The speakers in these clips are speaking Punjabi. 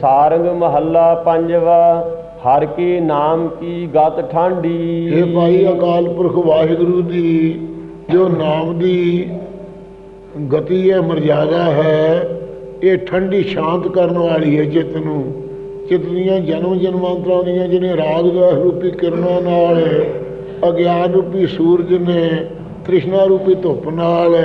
ਸਾਰੰਗ ਮਹੱਲਾ ਪੰਜਵਾ, ਹਰ ਕੀ ਨਾਮ ਕੀ ਗਤ ਠਾਂਡੀ। ਇਹ ਭਾਈ ਅਕਾਲ ਪੁਰਖ ਵਾਹਿਗੁਰੂ ਦੀ ਜੋ ਨਾਮ ਦੀ ਗਤੀ ਹੈ, ਮਰਜ਼ਾਦਾ ਹੈ, ਇਹ ਠੰਡੀ ਸ਼ਾਂਤ ਕਰਨ ਵਾਲੀ ਹੈ ਚਿੱਤ ਨੂੰ। ਚਿੱਤ ਦੀਆਂ ਜਨਮ ਜਨਮਾਂਤਰਾਂ ਦੀਆਂ ਜਿਹੜੀਆਂ ਰਾਗ ਦਾ ਰੂਪੀ ਕਿਰਨਾਂ ਨਾਲ ਅਗਿਆਨ ਰੂਪੀ ਸੂਰਜ ਨੇ ਤ੍ਰਿਸ਼ਨਾ ਰੂਪੀ ਧੁੱਪ ਨਾਲ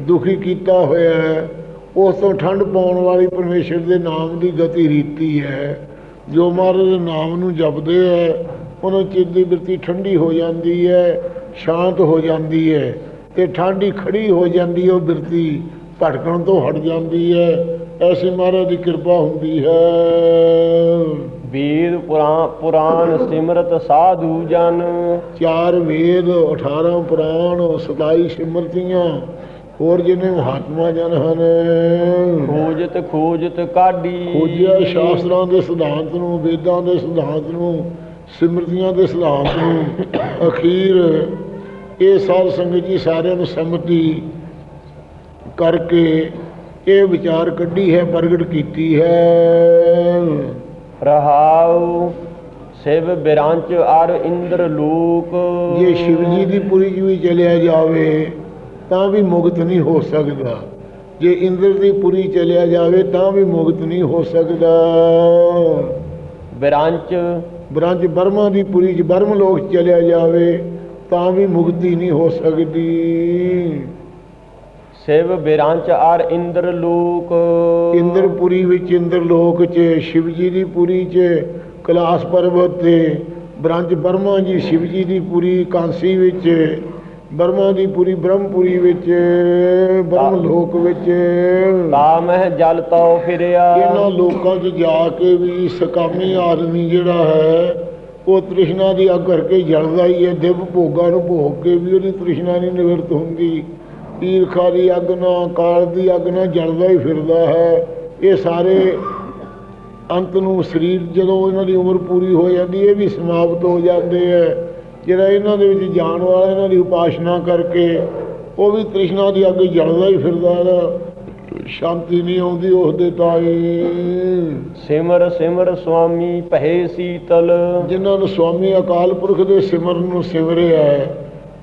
ਦੁਖੀ ਕੀਤਾ ਹੋਇਆ ਹੈ ਉਸ ਤੋਂ ਠੰਡ ਪਾਉਣ ਵਾਲੀ ਪਰਮੇਸ਼ਰ ਦੇ ਨਾਮ ਦੀ ਗਤੀ ਰੀਤੀ ਹੈ। ਜੋ ਮਹਾਰਾਜ ਦੇ ਨਾਮ ਨੂੰ ਜਪਦੇ ਹੈ ਉਹਨਾਂ ਚਿੱਤ ਦੀ ਬਿਰਤੀ ਠੰਡੀ ਹੋ ਜਾਂਦੀ ਹੈ ਸ਼ਾਂਤ ਹੋ ਜਾਂਦੀ ਹੈ ਤੇ ਠੰਡੀ ਖੜੀ ਹੋ ਜਾਂਦੀ ਹੈ ਉਹ ਬਿਰਤੀ ਭਟਕਣ ਤੋਂ ਹਟ ਜਾਂਦੀ ਹੈ। ਐਸੀ ਮਹਾਰਾਜ ਦੀ ਕਿਰਪਾ ਹੁੰਦੀ ਹੈ। ਵੇਦ ਪੁਰਾਣ ਪੁਰਾਨ ਸਿਮਰਤ ਸਾਧੂ ਜਨ। ਚਾਰ ਵੇਦ 18 ਪੁਰਾਣ 27 ਸਿਮਰਤੀਆਂ ਹੋਰ ਜਿਹਨੇ ਮਹਾਤਮਾ ਜਨ ਹਨ। ਖੋਜਤ ਖੋਜਤ ਕਾਢੀ। ਖੋਜਿਆ ਸ਼ਾਸਤਰਾਂ ਦੇ ਸਿਧਾਂਤ ਨੂੰ ਵੇਦਾਂ ਦੇ ਸਿਧਾਂਤ ਨੂੰ ਸਿਮਰਤੀਆਂ ਦੇ ਸਿਧਾਂਤ ਨੂੰ। ਅਖੀਰ ਇਹ ਸਾਧ ਸੰਗਤ ਜੀ ਸਾਰਿਆਂ ਨੂੰ ਸੰਮਤੀ ਕਰਕੇ ਇਹ ਵਿਚਾਰ ਕੱਢੀ ਹੈ ਪ੍ਰਗਟ ਕੀਤੀ ਹੈ। ਰਹਾਉ ਸਿਵ ਬਿਰਾਂਚ ਅਰ ਇੰਦਰ ਲੋਕ। ਜੇ ਸ਼ਿਵ ਜੀ ਦੀ ਪੁਰੀ ਵੀ ਚਲਿਆ ਜਾਵੇ ਤਾਂ ਵੀ ਮੁਕਤ ਨਹੀਂ ਹੋ ਸਕਦਾ। ਜੇ ਇੰਦਰ ਦੀ ਪੁਰੀ ਚਲਿਆ ਜਾਵੇ ਤਾਂ ਵੀ ਮੁਕਤ ਨਹੀਂ ਹੋ ਸਕਦਾ। ਬਿਰਾਂਚ ਬ੍ਰੰਜ ਬਰਮਾ ਦੀ ਪੁਰੀ ਚ ਬਰਮ ਲੋਕ ਚਲਿਆ ਜਾਵੇ ਤਾਂ ਵੀ ਮੁਕਤੀ ਨਹੀਂ ਹੋ ਸਕਦੀ। ਸਿਵ ਬਿਰਾਂਚ ਅਰ ਇੰਦਰ ਲੋਕ। ਇੰਦਰਪੁਰੀ ਵਿੱਚ ਇੰਦਰ ਲੋਕ 'ਚ ਸ਼ਿਵ ਜੀ ਦੀ ਪੁਰੀ 'ਚ ਕਲਾਸ ਪਰਬਤ ਤੇ ਬ੍ਰੰਜ ਬਰਮਾ ਜੀ ਸ਼ਿਵ ਜੀ ਦੀ ਪੁਰੀ ਕਾਂਸੀ ਵਿੱਚ। ਬਰਮਾ ਦੀ ਪੁਰੀ ਬ੍ਰਹਮਪੁਰੀ ਵਿੱਚ ਬ੍ਰਹਮ ਲੋਕ ਵਿੱਚ। ਤਾ ਮਹਿ ਜਲ ਤਉ ਫਿਰਿਆ। ਇਹਨਾਂ ਲੋਕਾਂ 'ਚ ਜਾ ਕੇ ਵੀ ਸਕਾਮੀ ਆਦਮੀ ਜਿਹੜਾ ਹੈ ਉਹ ਤ੍ਰਿਸ਼ਨਾ ਦੀ ਅੱਗ ਕਰਕੇ ਜਲਦਾ ਹੀ ਹੈ। ਦਿਵ ਭੋਗਾਂ ਨੂੰ ਭੋਗ ਕੇ ਵੀ ਉਹਦੀ ਤ੍ਰਿਸ਼ਨਾ ਨਹੀਂ ਨਿਵਰਤ ਹੁੰਦੀ। ਈਰਖਾ ਦੀ ਅੱਗ ਨਾਲ ਕਾਲ ਦੀ ਅੱਗ ਨਾਲ ਜਲਦਾ ਹੀ ਫਿਰਦਾ ਹੈ। ਇਹ ਸਾਰੇ ਅੰਤ ਨੂੰ ਸਰੀਰ ਜਦੋਂ ਇਹਨਾਂ ਦੀ ਉਮਰ ਪੂਰੀ ਹੋ ਜਾਂਦੀ ਇਹ ਵੀ ਸਮਾਪਤ ਹੋ ਜਾਂਦੇ ਹੈ। ਜਿਹੜਾ ਇਹਨਾਂ ਦੇ ਵਿੱਚ ਜਾਣ ਵਾਲਾ ਇਹਨਾਂ ਦੀ ਉਪਾਸਨਾ ਕਰਕੇ ਉਹ ਵੀ ਤ੍ਰਿਸ਼ਨਾ ਦੀ ਅੱਗ ਜਲਦਾ ਹੀ ਫਿਰਦਾ ਹੈ ਸ਼ਾਂਤੀ ਨਹੀਂ ਆਉਂਦੀ ਉਸ ਦੇ ਤਾਏ ਸਿਮਰ ਸਿਮਰ ਸੁਆਮੀ ਪਹਿ ਸੀਤਲ। ਜਿਨ੍ਹਾਂ ਨੂੰ ਸੁਆਮੀ ਅਕਾਲ ਪੁਰਖ ਦੇ ਸਿਮਰਨ ਨੂੰ ਸਿਮਰਿਆ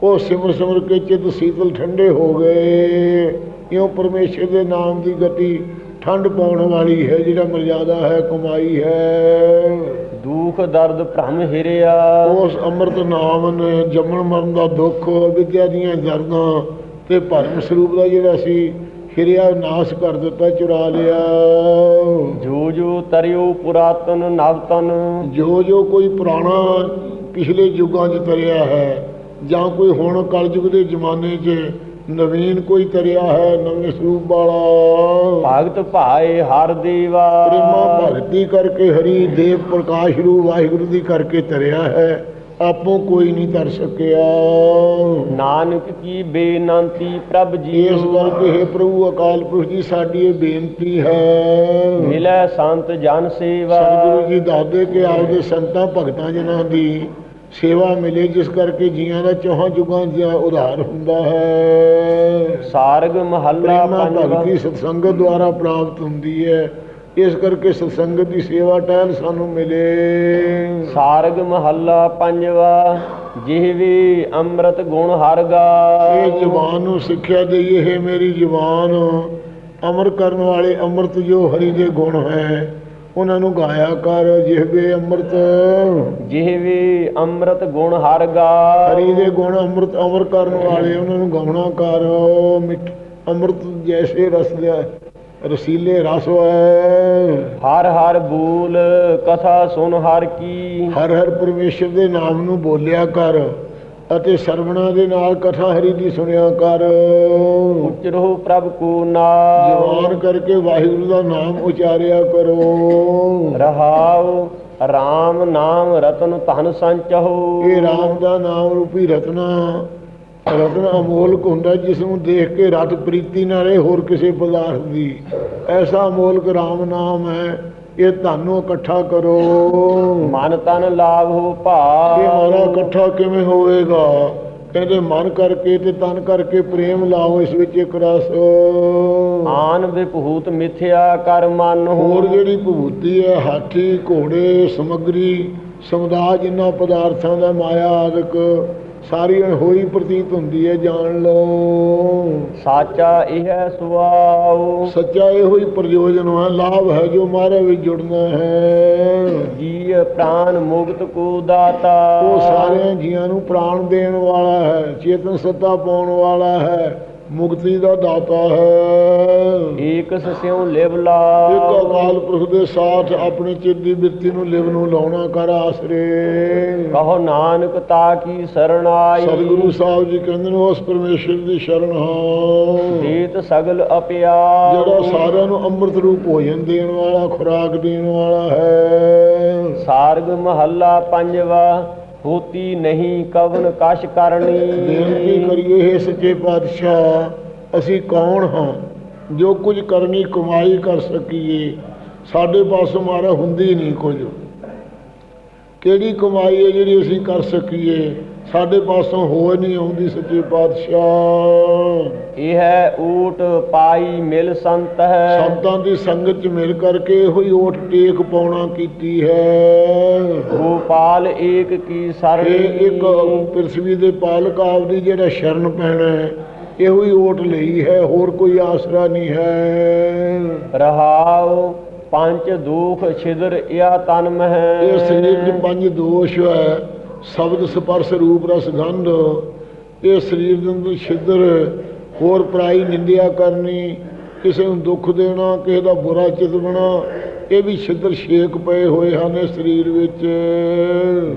ਉਹ ਸਿਮਰ ਸਿਮਰ ਕੇ ਚਿੱਤ ਸੀਤਲ ਠੰਡੇ ਹੋ ਗਏ। ਇਉਂ ਪਰਮੇਸ਼ਰ ਦੇ ਨਾਮ ਦੀ ਗਤੀ ਠੰਡ ਪਾਉਣ ਵਾਲੀ ਹੈ ਜਿਹੜਾ ਮਰਜ਼ਾਦਾ ਹੈ ਕਮਾਈ ਹੈ। ਦੁਖ ਦਰਦ ਭ੍ਰਮ ਹਿਰਿਆ। ਉਸ ਅੰਮ੍ਰਿਤ ਨਾਮ ਨੇ ਜੰਮਣ ਮਰਨ ਦਾ ਦੁੱਖ ਵਿਦਿਆ ਦੀਆਂ ਦਰਦਾਂ ਤੇ ਭਰਮ ਸਰੂਪ ਦਾ ਜਿਹੜਾ ਸੀ ਹਿਰਿਆ ਨਾਸ਼ ਕਰ ਦਿੱਤਾ ਚੁਰਾ ਲਿਆ। ਜੋ ਜੋ ਤਰਿਓ ਪੁਰਾਤਨ ਨਵਤਨ। ਜੋ ਜੋ ਕੋਈ ਪੁਰਾਣਾ ਪਿਛਲੇ ਯੁੱਗਾਂ 'ਚ ਤਰਿਆ ਹੈ ਜਾਂ ਕੋਈ ਹੁਣ ਕਲਯੁਗ ਦੇ ਜ਼ਮਾਨੇ 'ਚ ਨਵੀਨ ਕੋਈ ਤਰਿਆ ਹੈ ਨਵੇਂ ਸਰੂਪ ਵਾਲਾ। ਭਗਤ ਭਾਏ ਹਰ ਦੇਵਾ। ਪ੍ਰੇਮਾ ਭਗਤੀ ਕਰਕੇ ਹਰੀ ਦੇਵ ਪ੍ਰਕਾਸ਼ ਰੂਪ ਵਾਹਿਗੁਰੂ ਦੀ ਕਰਕੇ ਤਰਿਆ ਹੈ ਆਪੋ ਕੋਈ ਨਹੀਂ ਤਰ ਸਕਿਆ। ਨਾਨਕ ਕੀ ਬੇਨੰਤੀ ਪ੍ਰਭ ਜੀ ਇਸ ਕਰਕੇ ਹੈ ਪ੍ਰਭੂ ਅਕਾਲ ਪੁਰਖ ਜੀ ਸਾਡੀ ਇਹ ਬੇਨਤੀ ਹੈ। ਮਿਲੈ ਸੰਤ ਜਨ ਸੇਵਾ। ਸਤਿਗੁਰੂ ਜੀ ਦੱਸਦੇ ਕਿ ਆਪਦੇ ਸੰਤਾਂ ਭਗਤਾਂ ਜਿਨ੍ਹਾਂ ਦੀ। ਸੇਵਾ ਮਿਲੇ ਜਿਸ ਕਰਕੇ ਜੀਆਂ ਦਾ ਚੌਹਾਂ ਜੁਗਾਂ ਦਾ ਉਧਾਰ ਹੁੰਦਾ ਹੈ। ਸਾਰਗ ਮਹੱਲਾ ਭਗਤੀ ਸਤਸੰਗਤ ਦੁਆਰਾ ਪ੍ਰਾਪਤ ਹੁੰਦੀ ਹੈ। ਇਸ ਕਰਕੇ ਸਤਸੰਗਤ ਦੀ ਸੇਵਾ ਟਹਿਲ ਸਾਨੂੰ ਮਿਲੇ। ਸਾਰਗ ਮਹੱਲਾ ਪੰਜਵਾ ਜਿਹਵੇ ਅੰਮ੍ਰਿਤ ਗੁਣ ਹਰ ਗਾ। ਇਹ ਜ਼ਬਾਨ ਨੂੰ ਸਿੱਖਿਆ ਦਈਏ ਹੈ ਮੇਰੀ ਜ਼ਬਾਨ ਅਮਰ ਕਰਨ ਵਾਲੇ ਅੰਮ੍ਰਿਤ ਜੋ ਹਰੀ ਦੇ ਗੁਣ ਹੈ ਉਹਨਾਂ ਨੂੰ ਗਾਇਆ ਕਰ ਜਿਹਵੇ ਅੰਮ੍ਰਿਤ। ਜਿਹਵੇ ਅੰਮ੍ਰਿਤ ਗੁਣ ਹਰ ਗਾ ਹਰੀ ਦੇ ਗੁਣ ਅੰਮ੍ਰਿਤ ਅਮਰ ਕਰਨ ਵਾਲੇ ਉਹਨਾਂ ਨੂੰ ਗਾਉਣਾ ਕਰ। ਮਿੱਠ ਅੰਮ੍ਰਿਤ ਜੈਸੇ ਰਸ ਦੇ ਰਸੀਲੇ ਰਸ ਹੈ ਹਰ ਹਰ ਬੂਲ ਕਥਾ ਸੁਨ ਹਰ ਕੀ। ਹਰ ਹਰ ਪਰਮੇਸ਼ਰ ਦੇ ਨਾਮ ਨੂੰ ਬੋਲਿਆ ਕਰ। ਅਤੇ ਸਰਵਣਾ ਦੇ ਨਾਲ ਕਥਾ ਹਰੀ ਦੀ ਸੁਣਿਆ ਕਰ। ਉਚਰੋ ਪ੍ਰਭ ਕੋ ਨਾਮ। ਜਵਾਨ ਕਰਕੇ ਵਾਹਿਗੁਰੂ ਦਾ ਨਾਮ ਉਚਾਰਿਆ ਕਰੋ। ਰਹਾਉ RAM ਨਾਮ ਰਤਨ ਧਨ ਸੰਚਹੁ। ਇਹ ਰਾਮ ਦਾ ਨਾਮ ਰੂਪੀ ਰਤਨਾ ਰਤਨ ਅਮੋਲਕ ਹੁੰਦਾ ਜਿਸ ਨੂੰ ਦੇਖ ਕੇ ਰਤ ਪ੍ਰੀਤੀ ਨਾ ਰਹੇ ਹੋਰ ਕਿਸੇ ਪਦਾਰਥ ਦੀ। ਐਸਾ ਅਮੋਲਕ ਰਾਮ ਨਾਮ ਹੈ ਇਹ ਤੁਹਾਨੂੰ ਇਕੱਠਾ ਕਰੋ। ਮਨ ਤਨ ਲਾਭ ਹੋ ਇਹ ਮਾਰਾ ਇਕੱਠਾ ਕਿਵੇਂ ਹੋਵੇਗਾ? ਕਹਿੰਦੇ ਮਨ ਕਰਕੇ ਤੇ ਤਨ ਕਰਕੇ ਪ੍ਰੇਮ ਲਾਓ ਇਸ ਵਿੱਚ ਇੱਕ ਰਸ। ਆਨ ਵਿਭੂਤ ਮਿਥਿਆ ਕਰ ਮਨ ਹੋਰ ਜਿਹੜੀ ਭੂਤੀ ਹੈ ਹਾਥੀ ਘੋੜੇ ਸਮਗਰੀ ਸਮੁਦਾਇ ਜਿੰਨਾ ਪਦਾਰਥਾਂ ਦਾ ਮਾਇਆ ਆਦਿਕ ਸਾਰੀ ਹੋਈ ਪ੍ਰਤੀਤ ਹੁੰਦੀ ਹੈ ਜਾਣ ਲਓ। ਸਾਚਾ ਇਹ ਹੈ ਸੁਆਉ ਸੱਚਾ ਇਹੋ ਹੀ ਪ੍ਰਯੋਜਨ ਹੈ ਲਾਭ ਹੈ ਜੋ ਮਾਰੇ ਵਿੱਚ ਜੁੜਨਾ ਹੈ। ਜੀ ਪ੍ਰਾਨ ਮੁਕਤ ਕੋ ਦਾਤਾ। ਉਹ ਸਾਰਿਆਂ ਜੀਆਂ ਨੂੰ ਪ੍ਰਾਣ ਦੇਣ ਵਾਲਾ ਹੈ ਚੇਤਨ ਸੱਤਾ ਪਾਉਣ ਵਾਲਾ ਹੈ। ਮੁਕਤੀ ਦਾ ਦਾਤਾ ਹੈ। ਏਕ ਸਸਿਉ ਲਿਵ ਲਾ। ਇੱਕ ਅਕਾਲ ਪੁਰਖ ਦੇ ਸਾਥ ਆਪਣੇ ਚਿੱਤ ਦੀ ਬਿਰਤੀ ਨੂੰ ਲਿਵ ਨੂੰ ਲਾਉਣਾ ਕਰ ਆਸਰੇ। ਕਹੋ ਨਾਨਕ ਤਾ ਕੀ ਸਰਣਾਈ ਸਤਿਗੁਰੂ ਸਾਹਿਬ ਜੀ ਕਹਿੰਦੇ ਨੇ ਉਸ ਪਰਮੇਸ਼ਰ ਦੀ ਸ਼ਰਨ ਹਾਂ। ਦੇਤ ਸਗਲ ਅਪਿਆ। ਜਿਹੜਾ ਸਾਰਿਆਂ ਨੂੰ ਅੰਮ੍ਰਿਤ ਰੂਪ ਭੋਜਨ ਦੇਣ ਵਾਲਾ ਖੁਰਾਕ ਦੇਣ ਵਾਲਾ ਹੈ। ਸਾਰਗ ਮਹੱਲਾ ਪੰਜਵਾ। ਹੋਤੀ ਨਹੀਂ, ਕਵਨ ਕਛ ਕਰਨੀ। ਬੇਨਤੀ ਕਰੀਏ ਹੈ ਸੱਚੇ ਪਾਤਸ਼ਾਹ, ਅਸੀਂ ਕੌਣ ਹਾਂ? ਜੋ ਕੁਝ ਕਰਨੀ, ਕਮਾਈ ਕਰ ਸਕੀਏ। ਸਾਡੇ ਪਾਸੋਂ ਮਾਰਾ ਹੁੰਦੀ ਨਹੀਂ ਕੁਝ। ਕਿਹੜੀ ਕਮਾਈ ਹੈ ਜਿਹੜੀ ਅਸੀਂ ਕਰ ਸਕੀਏ? ਸਾਡੇ ਪਾਸੋਂ ਹੋ ਨਹੀਂ ਆਉਂਦੀ ਸੱਚੇ ਪਾਤਸ਼ਾਹ। ਇਹ ਹੈ ਊਟ ਪਾਈ ਮਿਲ ਸੰਤ ਹੈ। ਸੰਤਾਂ ਦੀ ਸੰਗਤ ਚ ਮਿਲ ਕਰਕੇ ਇਹੋ ਹੀ ਓਟ ਟੇਕ ਪਾਉਣਾ ਕੀਤੀ ਹੈ। ਗੋਪਾਲ ਏਕ ਕੀ ਸਰਣੀ ਇਹ ਇੱਕ ਪ੍ਰਿਥਵੀ ਦੇ ਪਾਲਕ ਆਪਦੀ ਜਿਹੜਾ ਸ਼ਰਨ ਪੈਣਾ ਹੈ ਇਹੋ ਹੀ ਓਟ ਲਈ ਹੈ ਹੋਰ ਕੋਈ ਆਸਰਾ ਨਹੀਂ ਹੈ। ਰਹਾਉ ਪੰਜ ਦੁਖ ਛਿਦਰ ਇਆ ਤਨ ਮਹਿ। ਇਹ ਸਰੀਰ ਦੇ ਪੰਜ ਦੋਸ਼ ਹੈ। ਸ਼ਬਦ ਸਪਰਸ਼ ਰੂਪ ਰਸ ਗੰਧ ਇਹ ਸਰੀਰ ਦੇ ਅੰਦਰ ਛਿਦਰ ਹੋਰ ਪਰਾਈ ਨਿੰਦਿਆ ਕਰਨੀ ਕਿਸੇ ਨੂੰ ਦੁੱਖ ਦੇਣਾ ਕਿਸੇ ਦਾ ਬੁਰਾ ਚਿਤਵਣਾ ਇਹ ਵੀ ਛਿਦਰ ਛੇਕ ਪਏ ਹੋਏ ਹਨ ਇਸ ਸਰੀਰ ਵਿੱਚ।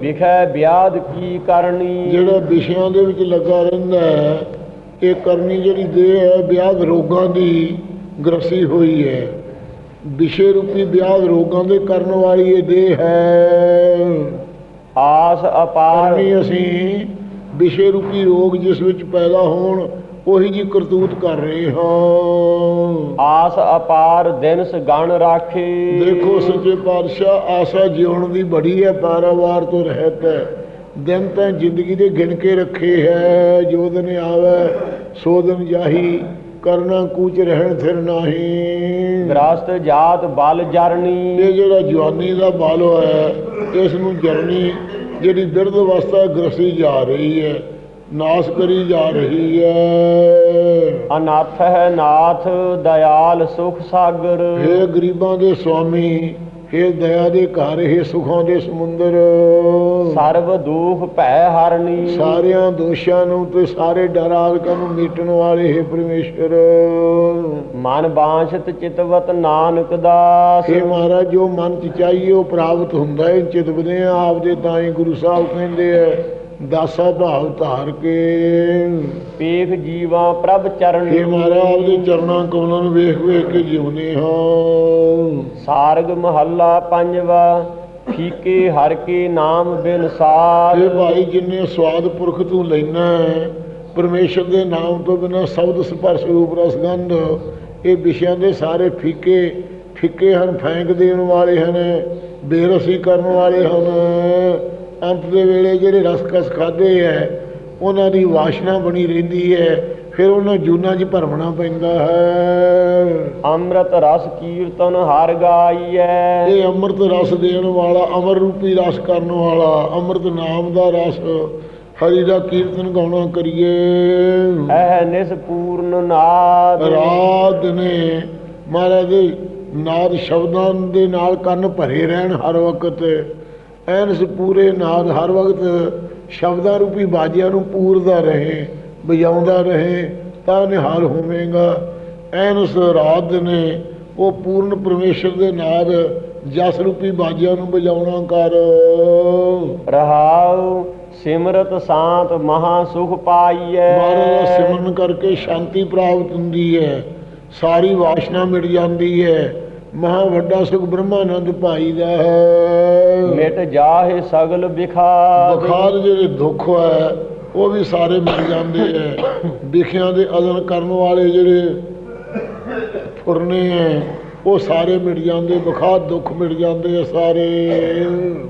ਵਿਖੈ ਵਿਆਦ ਕੀ ਕਰਨੀ? ਜਿਹੜਾ ਵਿਸ਼ਿਆਂ ਦੇ ਵਿੱਚ ਲੱਗਾ ਰਹਿੰਦਾ ਹੈ ਇਹ ਕਰਨੀ ਜਿਹੜੀ ਦੇਹ ਹੈ ਵਿਆਹ ਰੋਗਾਂ ਦੀ ਗ੍ਰਸੀ ਹੋਈ ਹੈ। ਵਿਸ਼ੇ ਰੂਪੀ ਵਿਆਹ ਰੋਗਾਂ ਦੇ ਕਰਨ ਵਾਲੀ ਇਹ ਦੇਹ ਹੈ। ਆਸ ਅਪਾਰ। ਕਰਨੀ ਅਸੀਂ ਵਿਸ਼ੇ ਰੂਪੀ ਰੋਗ ਜਿਸ ਵਿੱਚ ਪੈਦਾ ਹੋਣ ਉਹੀ ਜੀ ਕਰਤੂਤ ਕਰ ਰਹੇ ਹਾਂ। ਆਸ ਅਪਾਰ ਦਿਨਸ ਗਣ ਰਾਖੇ। ਦੇਖੋ ਸੱਚੇ ਪਾਤਸ਼ਾਹ ਆਸਾ ਜਿਉਣ ਦੀ ਬੜੀ ਹੈ ਪਾਰਾਵਾਰ ਤੋਂ ਰਹਿਤ ਹੈ। ਦਿਨ ਤਾਂ ਜ਼ਿੰਦਗੀ ਦੇ ਗਿਣ ਕੇ ਰੱਖੇ ਹੈ ਜੋ ਦਿਨ ਆਵੇ ਸੋ ਦਿਨ ਜਾਹੀ ਕਰਨਾ ਕੂਚ ਰਹਿਣ ਥਿਰ ਨਾਹੀ। ਗ੍ਰਸਤ ਜਾਤ ਬਲ ਜਰਨੀ। ਇਹ ਜਿਹੜਾ ਜਵਾਨੀ ਦਾ ਬਾਲੋ ਹੈ ਇਸ ਨੂੰ ਜਰਨੀ ਜਿਹੜੀ ਬਿਰਧ ਅਵਸਥਾ ਗ੍ਰਸੀ ਜਾ ਰਹੀ ਹੈ ਨਾਸ ਕਰੀ ਜਾ ਰਹੀ ਹੈ। ਅਨਾਥ ਹੈ ਨਾਥ ਦਇਆਲ ਸੁਖ ਸਾਗਰ। ਹੇ ਗਰੀਬਾਂ ਦੇ ਸੁਆਮੀ ਹੇ ਦਇਆ ਦੇ ਘਰ ਹੇ ਸੁਖਾਂ ਦੇ ਸਮੁੰਦਰ। ਸਰਬ ਦੁਖ ਭੈ ਹਰਨੀ। ਸਾਰਿਆਂ ਦੋਸ਼ਾਂ ਨੂੰ ਤੇ ਸਾਰੇ ਡਰ ਆਦਿਕਾਂ ਨੂੰ ਮੀਟਣ ਵਾਲੇ ਹੇ ਪਰਮੇਸ਼ਰ ਮਨ ਬਾਂਛਤ ਚਿਤਵਤ ਨਾਨਕ ਦਾਸ। ਹੇ ਮਹਾਰਾਜ ਜੋ ਮਨ ਚ ਚਾਹੀਏ ਉਹ ਪ੍ਰਾਪਤ ਹੁੰਦਾ ਹੈ ਚਿਤਵਦੇ ਆ ਆਪਦੇ ਤਾਂ ਹੀ ਗੁਰੂ ਸਾਹਿਬ ਕਹਿੰਦੇ ਆ ਦਾਸਾ ਭਾਵ ਧਾਰ ਕੇ। ਪੇਖ ਜੀਵਾ ਪ੍ਰਭ ਚਰਣੀ ਹੇ ਮਹਾਰਾਜ ਆਪਦੇ ਚਰਨਾਂ ਕਮਲਾਂ ਨੂੰ ਵੇਖ ਵੇਖ ਕੇ ਜਿਉਂਦੇ ਹਾਂ। ਸਾਰਗ ਮਹੱਲਾ ਪੰਜਵਾ ਫੀਕੇ ਹਰ ਕੇ ਨਾਮ ਬਿਨ ਸਾਰ ਇਹ ਭਾਈ ਜਿੰਨੇ ਸਵਾਦ ਪੁਰਖ ਤੂੰ ਲੈਣਾ ਪਰਮੇਸ਼ਰ ਦੇ ਨਾਮ ਤੋਂ ਬਿਨਾ ਸ਼ਬਦ ਸਪਰਸ਼ ਰੂਪ ਰਸ ਗੰਧ ਇਹ ਵਿਸ਼ਿਆਂ ਦੇ ਸਾਰੇ ਫੀਕੇ ਫਿੱਕੇ ਹਨ ਫੈਂਕ ਦੇਣ ਵਾਲੇ ਹਨ ਬੇਰਸੀ ਕਰਨ ਵਾਲੇ ਹਨ। ਅੰਤ ਦੇ ਵੇਲੇ ਜਿਹੜੇ ਰਸਕਸ ਖਾਦੇ ਹੈ ਉਹਨਾਂ ਦੀ ਵਾਸ਼ਨਾ ਬਣੀ ਰਹਿੰਦੀ ਹੈ ਫਿਰ ਉਹਨਾਂ ਜੂਨਾਂ 'ਚ ਭਰਮਣਾ ਪੈਂਦਾ ਹੈ। ਅੰਮ੍ਰਿਤ ਰਸ ਕੀਰਤਨ ਹਰ ਗਾਈਐ। ਇਹ ਅੰਮ੍ਰਿਤ ਰਸ ਦੇਣ ਵਾਲਾ ਅਮਰ ਰੂਪੀ ਰਸ ਕਰਨ ਵਾਲਾ ਅੰਮ੍ਰਿਤ ਨਾਮ ਦਾ ਰਸ ਹਰੀ ਦਾ ਕੀਰਤਨ ਗਾਉਣਾ ਕਰੀਏ। ਐ ਨਿਸਪੂਰਨ ਨਾਦ। ਰਾਤ ਨੇ ਮਹਾਰਾਜ ਦੇ ਨਾਦ ਸ਼ਬਦਾਂ ਦੇ ਨਾਲ ਕੰਨ ਭਰੇ ਰਹਿਣ ਹਰ ਵਕਤ। ਐਨਸ ਪੂਰੇ ਨਾਦ ਹਰ ਵਕਤ ਸ਼ਬਦਾਂ ਰੂਪੀ ਬਾਜਿਆਂ ਨੂੰ ਪੂਰਦਾ ਰਹੇ ਵਜਾਉਂਦਾ ਰਹੇ ਤਾਂ ਨਿਹਾਲ ਹੋਵੇਗਾ। ਐਨਸ ਰਾਤ ਨੇ ਉਹ ਪੂਰਨ ਪਰਮੇਸ਼ਰ ਦੇ ਨਾਦ ਜਸ ਰੂਪੀ ਬਾਜਿਆਂ ਨੂੰ ਵਜਾਉਣਾ ਕਰ। ਰਹਾਉ ਸਿਮਰਤ ਸ਼ਾਂਤ ਮਹਾ ਸੁਖ ਪਾਈਐ। ਮਹਾਰਾਜ ਸਿਮਰਨ ਕਰਕੇ ਸ਼ਾਂਤੀ ਪ੍ਰਾਪਤ ਹੁੰਦੀ ਹੈ ਸਾਰੀ ਵਾਸ਼ਨਾ ਮਿਟ ਜਾਂਦੀ ਹੈ ਮਹਾ ਵੱਡਾ ਸੁਖ ਬ੍ਰਹਮਾਨੰਦ ਭਾਈ ਦਾ ਹੈ। ਮਿਟ ਜਾਹੇ ਸਗਲ ਵਿਖਾਦ ਬੁਖਾਰ ਜਿਹੜੇ ਦੁੱਖ ਹੈ ਉਹ ਵੀ ਸਾਰੇ ਮਿਟ ਜਾਂਦੇ ਹੈ। ਵਿਖਿਆਂ ਦੇ ਅਦਨ ਕਰਨ ਵਾਲੇ ਜਿਹੜੇ ਫੁਰਨੇ ਹੈ ਉਹ ਸਾਰੇ ਮਿਟ ਜਾਂਦੇ ਬਖਾ ਦੁੱਖ ਮਿਟ ਜਾਂਦੇ ਆ ਸਾਰੇ।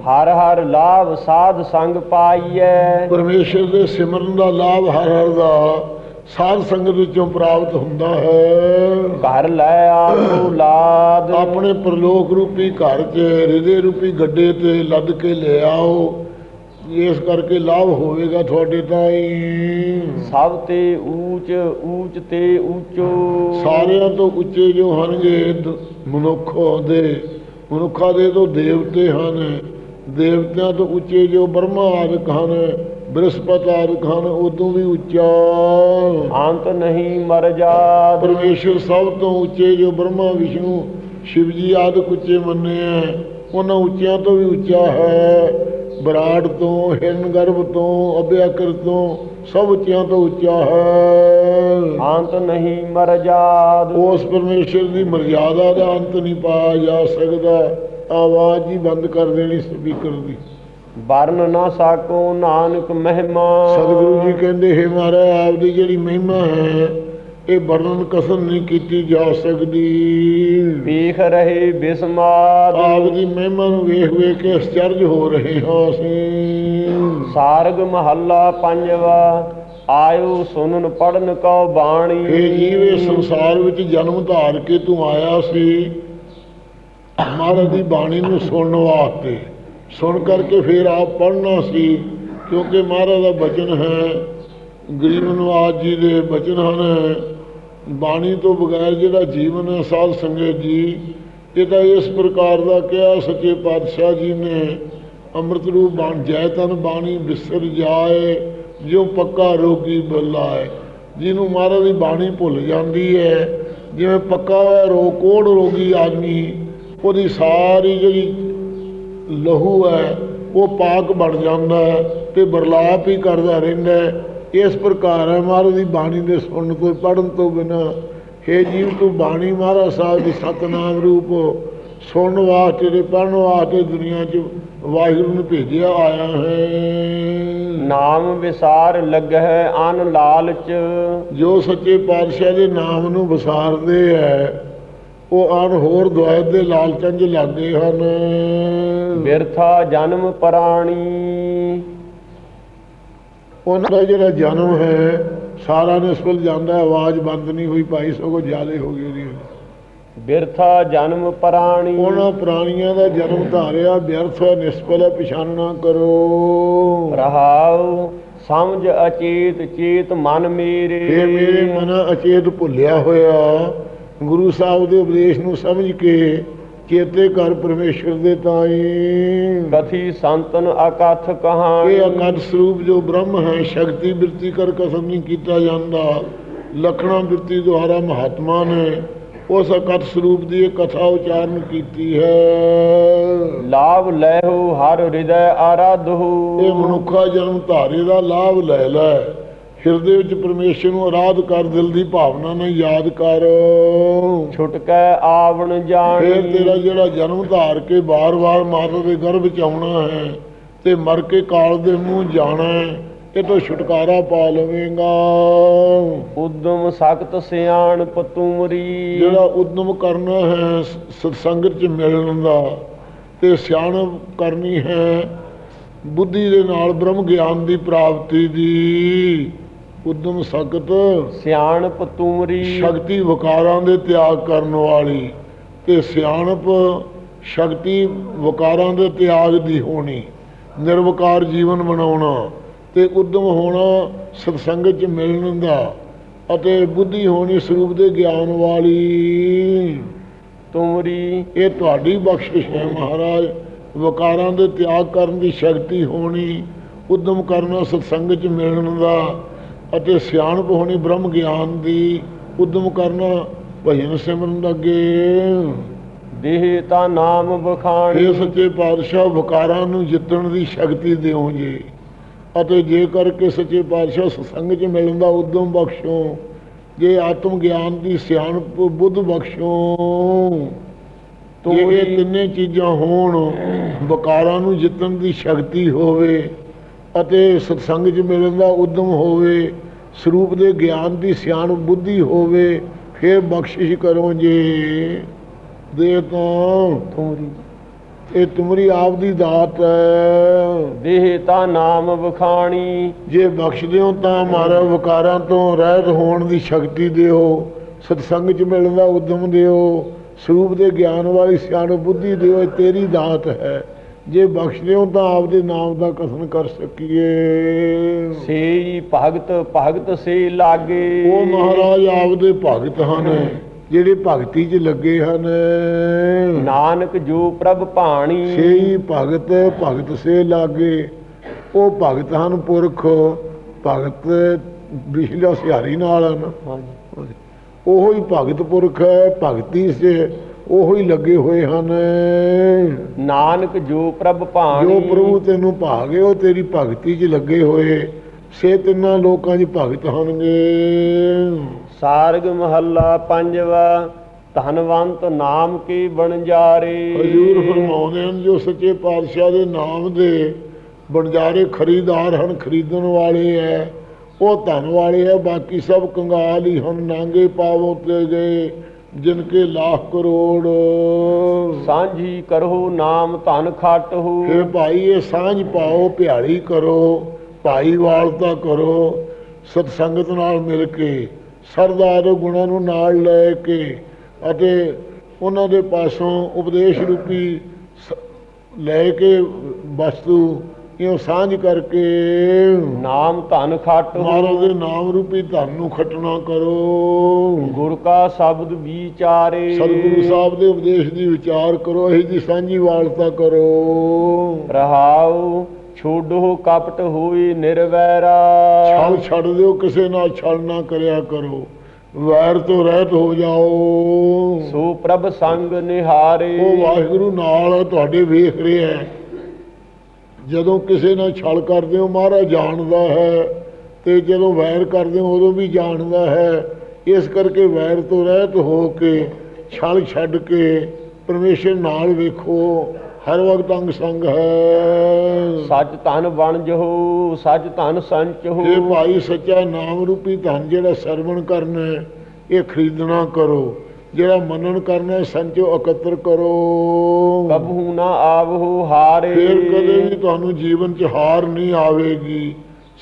ਹਰ ਹਰ ਲਾਭ ਸਾਧ ਸੰਗ ਪਾਈਐ। ਪਰਮੇਸ਼ਰ ਦੇ ਸਿਮਰਨ ਦਾ ਲਾਭ ਹਰ ਹਰ ਦਾ। ਸਾਧ ਸੰਗਤ ਵਿੱਚੋਂ ਪ੍ਰਾਪਤ ਹੁੰਦਾ ਹੈ। ਘਰ ਲੈ ਆਵੋ ਲਾਦ। ਆਪਣੇ ਪ੍ਰਲੋਕ ਰੂਪੀ ਘਰ 'ਚ ਹਿਰਦੇ ਰੂਪੀ ਗੱਡੇ ਤੇ ਲੱਦ ਕੇ ਲੈ ਆਓ। ਇਸ ਕਰਕੇ ਲਾਭ ਹੋਵੇਗਾ ਤੁਹਾਡੇ ਤਾਈ ਸਭ ਤੇ ਊਚ ਊਚ ਤੇ ਊਚੋ। ਸਾਰਿਆਂ ਤੋਂ ਉੱਚੇ ਜੋ ਹਨਗੇ ਮਨੁੱਖ ਦੇ। ਮਨੁੱਖਾਂ ਦੇ ਤੋਂ ਦੇਵਤੇ ਹਨ। ਦੇਵਤਿਆਂ ਤੋਂ ਉੱਚੇ ਜੋ ਬ੍ਰਹਮਾ ਆਦਿਕ ਹਨ। ਬ੍ਰਹਸਪਤ ਆਦਿਕ ਹਨ ਉਦੋਂ ਵੀ ਉੱਚਾ। ਅੰਤ ਨਹੀਂ ਮਰ ਜਾਦ ਪਰਮੇਸ਼ਰ ਸਭ ਤੋਂ ਉੱਚੇ ਜੋ ਬ੍ਰਹਮਾ ਵਿਸ਼ਨੂੰ ਸ਼ਿਵ ਜੀ ਆਦਿਕ ਉੱਚੇ ਮੰਨੇ ਆ ਉਹਨਾਂ ਉੱਚਿਆਂ ਤੋਂ ਵੀ ਉੱਚਾ ਹੈ। ਬਰਾੜ ਤੋਂ ਹਿਰਨ ਗਰਭ ਤੋਂ ਅਭਿਆਕਰ ਤੋਂ ਸਭ ਉੱਚਿਆਂ ਤੋਂ ਉੱਚਾ ਹੈ। ਅੰਤ ਨਹੀਂ ਮਰ ਜਾਦ ਉਸ ਪਰਮੇਸ਼ਰ ਦੀ ਮਰਜ਼ਾਦਾ ਦਾ ਅੰਤ ਨਹੀਂ ਪਾਇਆ ਜਾ ਸਕਦਾ। ਆਵਾਜ਼ ਹੀ ਬੰਦ ਕਰ ਦੇਣੀ ਸਪੀਕਰ ਦੀ। ਵਰਨ ਨਾ ਸਾਕੋ ਨਾਨਕ ਮਹਿਮਾ। ਸਤਿਗੁਰੂ ਜੀ ਕਹਿੰਦੇ ਹੈ ਮਹਾਰਾਜ ਆਪ ਦੀ ਜਿਹੜੀ ਮਹਿਮਾ ਹੈ ਇਹ ਵਰਣਨ ਕਸਮ ਨਹੀਂ ਕੀਤੀ ਜਾ ਸਕਦੀ। ਵੇਖ ਰਹੇ ਬਿਸਮਾਦ। ਆਪ ਦੀ ਮਹਿਮਾ ਨੂੰ ਵੇਖ ਵੇਖ ਕੇ ਅਚਰਜ ਹੋ ਰਹੇ ਹਾਂ ਅਸੀਂ। ਸਾਰਗ ਮਹੱਲਾ ਪੰਜਵਾ ਆਇਓ ਸੁਨਨ ਪੜਨ ਕਉ ਬਾਣੀ। ਇਹ ਜੀਵੇ ਸੰਸਾਰ ਵਿੱਚ ਜਨਮ ਧਾਰ ਕੇ ਤੂੰ ਆਇਆ ਸੀ। ਮਹਾਰਾਜ ਦੀ ਬਾਣੀ ਨੂੰ ਸੁਣਨ ਵਾਸਤੇ। ਸੁਣ ਕਰਕੇ ਫਿਰ ਆਪ ਪੜ੍ਹਨਾ ਸੀ, ਕਿਉਂਕਿ ਮਹਾਰਾਜ ਦਾ ਬਚਨ ਹੈ, ਗਰੀਬ ਨਵਾਜ ਜੀ ਦੇ ਬਚਨ ਹਨ। ਬਾਣੀ ਤੋਂ ਬਗੈਰ ਜਿਹੜਾ ਜੀਵਨ ਹੈ, ਸਾਧ ਸੰਗਤ ਜੀ, ਇਹ ਤਾਂ ਇਸ ਪ੍ਰਕਾਰ ਦਾ ਕਿਹਾ ਸੱਚੇ ਪਾਤਸ਼ਾਹ ਜੀ ਨੇ, ਅੰਮ੍ਰਿਤ ਰੂਪ ਬਾਣ ਜੈ ਤਨ ਬਾਣੀ, ਬਿਸਰ ਜਾਏ ਜੋ ਪੱਕਾ ਰੋਗੀ ਬੁਲਾਏ। ਜਿਹਨੂੰ ਮਹਾਰਾਜ ਦੀ ਬਾਣੀ ਭੁੱਲ ਜਾਂਦੀ ਹੈ, ਜਿਵੇਂ ਪੱਕਾ ਹੋਇਆ ਰੋ ਕੋੜ ਰੋਗੀ ਆਦਮੀ, ਉਹਦੀ ਸਾਰੀ ਜਿਹੜੀ ਲਹੂ ਹੈ ਉਹ ਪਾਕ ਬਣ ਜਾਂਦਾ ਹੈ ਤੇ ਬਰਲਾਪ ਹੀ ਕਰਦਾ ਰਹਿੰਦਾ ਇਸ ਪ੍ਰਕਾਰ ਹੈ ਮਹਾਰਾਜ ਦੀ ਬਾਣੀ ਦੇ ਸੁਣਨ ਤੋਂ ਪੜਨ ਤੋਂ ਬਿਨਾ। ਹੇ ਜੀਵ ਤੂੰ ਬਾਣੀ ਮਹਾਰਾਜ ਸਾਹਿਬ ਦੀ ਸਤਨਾਮ ਰੂਪ ਸੁਣਨ ਵਾਸਤੇ ਤੇ ਪੜਨ ਵਾਸਤੇ ਦੁਨੀਆ 'ਚ ਵਾਹਿਗੁਰੂ ਨੇ ਭੇਜਿਆ ਆਇਆ ਹੈ। ਨਾਮ ਵਿਸਾਰ ਲੱਗਹਿ ਅਨ ਲਾਲਚ। ਜੋ ਸੱਚੇ ਪਾਤਸ਼ਾਹ ਦੇ ਨਾਮ ਨੂੰ ਵਿਸਾਰਦੇ ਹੈ ਉਹ ਆਨ ਹੋਰ ਦੁਆਇਤ ਦੇ ਲਾਲਚੰਜ ਲੱਗੇ ਹਨ। ਬਿਰਥਾ ਜਨਮ ਪ੍ਰਾਣੀ। ਉਹਨਾਂ ਦਾ ਜਿਹੜਾ ਜਨਮ ਹੈ ਸਾਰਾ ਨਿਸਬਲ ਜਾਂਦਾ ਹੈ, ਆਵਾਜ਼ ਬੰਦ ਨਹੀਂ ਹੋਈ ਭਾਈ ਸਗੋਂ ਜਿਆਦੇ ਹੋ ਗਈ ਉਹਦੀ ਬਿਰਥਾ ਜਨਮ ਪ੍ਰਾਣੀ। ਉਹਨਾਂ ਪ੍ਰਾਣੀਆਂ ਦਾ ਜਨਮ ਧਾਰਿਆ ਨਿਸਬਲ ਹੈ ਪਛਾਣਨਾ ਕਰੋ। ਰਹਾਉ ਸਮਝ ਅਚੇਤ ਚੇਤ ਮਨ ਮੇਰੇ। ਇਹ ਮੇਰੇ ਮਨ ਅਚੇਤ ਭੁੱਲਿਆ ਹੋਇਆ ਗੁਰੂ ਸਾਹਿਬ ਦੇ ਉਪਦੇਸ਼ ਨੂੰ ਸਮਝ ਕੇ ਚੇਤੇ ਕਰ ਪਰਮੇਸ਼ਰ ਦੇ ਤਾਈ ਕਥੀ ਸੰਤਨ ਅਕਥ ਕਹਾਣੀ। ਇਹ ਅਕਦ ਸਰੂਪ ਜੋ ਬ੍ਰਹਮ ਹੈ ਸ਼ਕਤੀ ਬਿਰਤੀ ਕਰ ਕਸਮ ਨਹੀਂ ਕੀਤਾ ਜਾਂਦਾ। ਲਖਣਾ ਬਿਰਤੀ ਦੁਆਰਾ ਮਹਾਤਮਾ ਨੇ ਉਸ ਅਕਦ ਸਰੂਪ ਦੀ ਇਹ ਕਥਾ ਉਚਾਰਨ ਕੀਤੀ ਹੈ। ਲਾਭ ਲੈਹੁ ਹਰ ਹਿਰਦੈ ਆਰਾਧਹੁ। ਇਹ ਮਨੁੱਖਾ ਜਨਮ ਧਾਰੇ ਦਾ ਲਾਭ ਲੈ ਲੈ। ਹਿਰਦੇ ਵਿੱਚ ਪਰਮੇਸ਼ਰ ਨੂੰ ਆਰਾਧ ਕਰ ਦਿਲ ਦੀ ਭਾਵਨਾ ਨਾਲ ਯਾਦ ਕਰ। ਛੁਟਕੈ ਆਵਣ ਫਿਰ ਜਾਣੀ ਤੇਰਾ ਜਿਹੜਾ ਜਨਮ ਧਾਰ ਕੇ ਬਾਰ-ਬਾਰ ਮਾਤਾ ਦੇ ਗਰਭ ਵਿੱਚ ਆਉਣਾ ਹੈ ਤੇ ਮਰ ਕੇ ਕਾਲ ਦੇ ਮੂੰਹ ਜਾਣਾ ਹੈ ਇਹ ਤੋਂ ਛੁਟਕਾਰਾ ਪਾ ਲਵੇਂਗਾ। ਉਦਮ ਸਖਤ ਸਿਆਣ ਪਤੂਮਰੀ ਜਿਹੜਾ ਉਦਮ ਕਰਨਾ ਹੈ ਸ- ਸਤਸੰਗਤ ਚ ਮਿਲਣ ਦਾ ਤੇ ਸਿਆਣਪ ਕਰਨੀ ਹੈ ਬੁੱਧੀ ਦੇ ਨਾਲ ਬ੍ਰਹਮ ਗਿਆਨ ਦੀ ਪ੍ਰਾਪਤੀ ਦੀ। ਉਦਮ ਸਖਤ ਸਿਆਣ ਪਤੂਮਰੀ ਸ਼ਕਤੀ ਵਿਕਾਰਾਂ ਦੇ ਤਿਆਗ ਕਰਨ ਵਾਲੀ ਤੇ ਸਿਆਣਪ ਸ਼ਕਤੀ ਵਿਕਾਰਾਂ ਦੇ ਤਿਆਗ ਦੀ ਹੋਣੀ। ਨਿਰਵਿਕਾਰ ਜੀਵਨ ਬਣਾਉਣਾ ਤੇ ਉਦਮ ਹੋਣਾ ਸਤਸੰਗਤ ਚ ਮਿਲਣ ਦਾ ਅਤੇ ਬੁੱਧੀ ਹੋਣੀ ਸਰੂਪ ਦੇ ਗਿਆਨ ਵਾਲੀ। ਤੁਮਰੀ। ਇਹ ਤੁਹਾਡੀ ਬਖਸ਼ਿਸ਼ ਹੈ ਮਹਾਰਾਜ। ਵਿਕਾਰਾਂ ਦੇ ਤਿਆਗ ਕਰਨ ਦੀ ਸ਼ਕਤੀ ਹੋਣੀ ਉਦਮ ਕਰਨਾ ਸਤਸੰਗ ਚ ਮਿਲਣ ਦਾ ਅਤੇ ਸਿਆਣਪ ਹੋਣੀ ਬ੍ਰਹਮ ਗਿਆਨ ਦੀ ਉਦਮ ਕਰਨਾ ਭਜਨ ਸਿਮਰਨ ਅੱਗੇ। ਦੇਹ ਤਾਂ ਨਾਮ ਬਖਾਣੀ ਇਹ ਸੱਚੇ ਪਾਤਸ਼ਾਹ ਵਿਕਾਰਾਂ ਨੂੰ ਜਿੱਤਣ ਦੀ ਸ਼ਕਤੀ ਦਿਓ ਜੀ। ਅਤੇ ਜੇ ਕਰਕੇ ਸੱਚੇ ਪਾਤਸ਼ਾਹ ਸਤਸੰਗ ਚ ਮਿਲਣ ਦਾ ਉਦਮ ਬਖਸ਼ੋ ਜੇ ਆਤਮ ਗਿਆਨ ਦੀ ਸਿਆਣਪ ਬੁੱਧ ਬਖਸ਼ੋ ਜੇ ਇਹ ਤਿੰਨੇ ਚੀਜ਼ਾਂ ਹੋਣ ਵਿਕਾਰਾਂ ਨੂੰ ਜਿੱਤਣ ਦੀ ਸ਼ਕਤੀ ਹੋਵੇ ਅਤੇ ਸਤਸੰਗ 'ਚ ਮਿਲਣ ਦਾ ਉਦਮ ਹੋਵੇ ਸਰੂਪ ਦੇ ਗਿਆਨ ਦੀ ਸਿਆਣ ਬੁੱਧੀ ਹੋਵੇ ਫਿਰ ਬਖਸ਼ਿਸ਼ ਕਰੋ ਜੀ। ਦੇ ਤਾਂ ਤੁਮਰੀ। ਇਹ ਤੁਮਰੀ ਆਪ ਦੀ ਦਾਤ ਹੈ। ਦੇਹ ਤਾਂ ਨਾਮ ਵਖਾਣੀ। ਜੇ ਬਖਸ਼ ਦਿਓ ਤਾਂ ਮਾਰਾ ਵਿਕਾਰਾਂ ਤੋਂ ਰਹਿਤ ਹੋਣ ਦੀ ਸ਼ਕਤੀ ਦਿਓ। ਸਤਸੰਗ ਚ ਮਿਲਣ ਦਾ ਉਦਮ ਦਿਓ। ਸਰੂਪ ਦੇ ਗਿਆਨ ਵਾਲੀ ਸਿਆਣ ਬੁੱਧੀ ਦਿਓ ਇਹ ਤੇਰੀ ਦਾਤ ਹੈ। ਜੇ ਬਖਸ਼ ਦਿਓ ਤਾਂ ਆਪਦੇ ਨਾਮ ਦਾ ਕਥਨ ਕਰ ਸਕੀਏ। ਸੇਈ ਭਗਤ ਭਗਤ ਸੇ ਲਾਗੇ। ਉਹ ਮਹਾਰਾਜ ਆਪਦੇ ਭਗਤ ਹਨ ਜਿਹੜੇ ਭਗਤੀ 'ਚ ਲੱਗੇ ਹਨ। ਨਾਨਕ ਜੋ ਪ੍ਰਭ ਭਾਣੀ। ਸੇਈ ਭਗਤ ਭਗਤ ਸੇ ਲਾਗੇ। ਉਹ ਭਗਤ ਹਨ ਪੁਰਖ ਭਗਤ ਬਿਸ਼ਲਾ ਸਿਹਾਰੀ ਨਾਲ ਹਨ। ਹਾਂਜੀ। ਉਹੋ ਹੀ ਭਗਤ ਪੁਰਖ ਹੈ ਭਗਤੀ ਸੇ ਉਹੋ ਹੀ ਲੱਗੇ ਹੋਏ ਹਨ। ਨਾਨਕ ਜੋ ਪ੍ਰਭ ਭਾਣੀ। ਜੋ ਪ੍ਰਭੂ ਤੈਨੂੰ ਭਾਗੇ ਉਹ ਤੇਰੀ ਭਗਤੀ 'ਚ ਲੱਗੇ ਹੋਏ। ਸੇ ਤਿੰਨਾਂ ਲੋਕਾਂ 'ਚ ਭਗਤ ਹਨਗੇ ਸਾਰਗ ਮਹੱਲਾ ਪੰਜਵਾ ਧਨਵੰਤ ਨਾਮ ਕੀ ਬਣਜਾਰੇ ਹਜ਼ੂਰ ਫਰਮਾਉਂਦੇ ਹਨ ਜੋ ਸੱਚੇ ਪਾਤਸ਼ਾਹ ਦੇ ਨਾਮ ਦੇ ਬਣਜਾਰੇ ਖਰੀਦਾਰ ਹਨ ਖਰੀਦਣ ਵਾਲੇ ਐ। ਉਹ ਧਨ ਵਾਲੇ ਐ ਬਾਕੀ ਸਭ ਕੰਗਾਲ ਹੀ ਹਨ ਨਾਂਗੇ ਪਾਵੋਂ ਤੇ ਗਏ। ਜਿਨ ਕੇ ਲੱਖ ਕਰੋੜ। ਸਾਂਝੀ ਕਰੋ ਨਾਮ ਧਨ ਖਾਟਹੁ ਇਹ ਭਾਈ ਇਹ ਸਾਂਝ ਪਾਓ ਭਿਆਲੀ ਕਰੋ ਭਾਈਵਾਲਤਾ ਕਰੋ ਸਤਸੰਗਤ ਨਾਲ ਮਿਲ ਕੇ ਸਰਦਾ ਦੇ ਗੁਣਾਂ ਨੂੰ ਨਾਲ ਲੈ ਕੇ ਅਤੇ ਉਹਨਾਂ ਦੇ ਪਾਸੋਂ ਉਪਦੇਸ਼ ਰੂਪੀ ਲੈ ਕੇ ਵਸਤੂ ਇਉਂ ਸਾਂਝ ਕਰਕੇ? ਨਾਮ ਧਨ ਖਾਟਹੁ ਮਹਾਰਾਜ ਦੇ ਨਾਮ ਰੂਪੀ ਧਨ ਨੂੰ ਖਟਣਾ ਕਰੋ। ਗੁਰ ਕਾ ਸ਼ਬਦ ਵਿਚਾਰੇ। ਸਤਿਗੁਰੂ ਸਾਹਿਬ ਦੇ ਉਪਦੇਸ਼ ਦੀ ਵਿਚਾਰ ਕਰੋ ਇਹ ਦੀ ਸਾਂਝੀ ਵਾਲਤਾ ਕਰੋ। ਰਹਾਉ ਛੋਡੋ ਕਪਟ ਹੋਈ ਨਿਰਵੈਰਾ। ਛਲ ਛੱਡ ਦਿਓ ਕਿਸੇ ਨਾਲ ਛਲ ਨਾ ਕਰਿਆ ਕਰੋ। ਵੈਰ ਤੋਂ ਰਹਿਤ ਹੋ ਜਾਓ। ਸੋ ਪ੍ਰਭ ਸੰਗ ਨਿਹਾਰੇ। ਉਹ ਵਾਹਿਗੁਰੂ ਨਾਲ ਤੁਹਾਡੇ ਵੇਖ ਰਿਹਾ ਹੈ। ਜਦੋਂ ਕਿਸੇ ਨਾਲ ਛਲ ਕਰਦੇ ਹੋ ਮਹਾਰਾਜ ਜਾਣਦਾ ਹੈ ਤੇ ਜਦੋਂ ਵੈਰ ਕਰਦੇ ਹੋ ਉਦੋਂ ਵੀ ਜਾਣਦਾ ਹੈ। ਇਸ ਕਰਕੇ ਵੈਰ ਤੋਂ ਰਹਿਤ ਹੋ ਕੇ ਛਲ ਛੱਡ ਕੇ ਪਰਮੇਸ਼ਰ ਨਾਲ ਵੇਖੋ ਹਰ ਵਕਤ ਅੰਗ ਸੰਗ ਹੈ। ਸੱਚ ਧਨ ਬਣ ਜਹੋ ਸੱਚ ਧਨ ਸੰਚਹੁ ਇਹ ਭਾਈ ਸੱਚਾ ਨਾਮ ਰੂਪੀ ਧਨ ਜਿਹੜਾ ਸਰਵਣ ਕਰਨਾ ਹੈ, ਇਹ ਖਰੀਦਣਾ ਕਰੋ। ਜਿਹੜਾ ਮੰਨਣ ਕਰਨਾ ਹੈ, ਸੰਚੋ ਇਕੱਤਰ ਕਰੋ। ਕਬਹੂ ਨਾ ਆਵਹੁ ਹਾਰੇ। ਫਿਰ ਕਦੇ ਵੀ ਤੁਹਾਨੂੰ ਜੀਵਨ 'ਚ ਹਾਰ ਨਹੀਂ ਆਵੇਗੀ।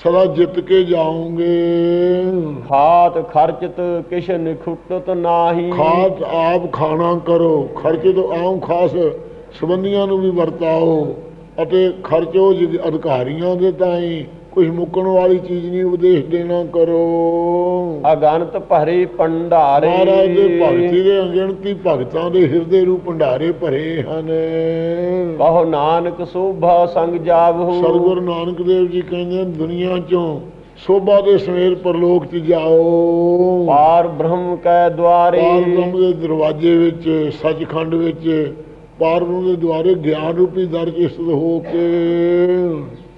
ਸਦਾ ਜਿੱਤ ਕੇ ਜਾਓਗੇ। ਖਾਤ ਖਰਚਤ ਕਿਛ ਨਿਖੁੱਟਤ ਨਾਹੀ। ਖਾਤ ਆਪ ਖਾਣਾ ਕਰੋ। ਖਰਚੇ ਤੋਂ ਆਉਂ ਖਾਸ ਸੰਬੰਧੀਆਂ ਨੂੰ ਵੀ ਵਰਤਾਓ ਅਤੇ ਖਰਚੋ ਅਧਿਕਾਰੀਆਂ ਦੇ ਤਾਈਂ ਕੁਝ ਮੁੱਕਣ ਵਾਲੀ ਚੀਜ਼ ਨਹੀਂ ਉਪਦੇਸ਼ ਦੇਣਾ ਕਰੋ। ਅਗਨਤ ਭਰੇ ਪੰਡਾਰੇ ਮਹਾਰਾਜ ਦੇ ਭਗਤੀ ਦੇ ਅਗਿਣਤੀ ਭਗਤਾਂ ਦੇ ਹਿਰਦੇ ਰੂਪ ਭੰਡਾਰੇ ਭਰੇ ਹਨ। ਕਹੋ ਨਾਨਕ ਸੋਭਾ ਸੰਗ ਜਾਵਹੁ। ਸਤਿਗੁਰੂ ਨਾਨਕ ਦੇਵ ਜੀ ਕਹਿੰਦੇ ਦੁਨੀਆ ਚੋਂ ਸੋਭਾ ਦੇ ਸਮੇਤ ਪਰਲੋਕ 'ਚ ਜਾਓ। ਪਾਰ ਬ੍ਰਹਮ ਕੈ ਦੁਆਰੇ। ਪਾਰ ਬ੍ਰਹਮ ਦੇ ਦਰਵਾਜ਼ੇ ਵਿੱਚ ਸੱਚਖੰਡ ਵਿੱਚ ਪਾਰ ਬ੍ਰਹਮ ਦੇ ਦੁਆਰੇ ਗਿਆਨ ਰੂਪੀ ਦਰ 'ਚ ਸਥਿਤ ਹੋ ਕੇ।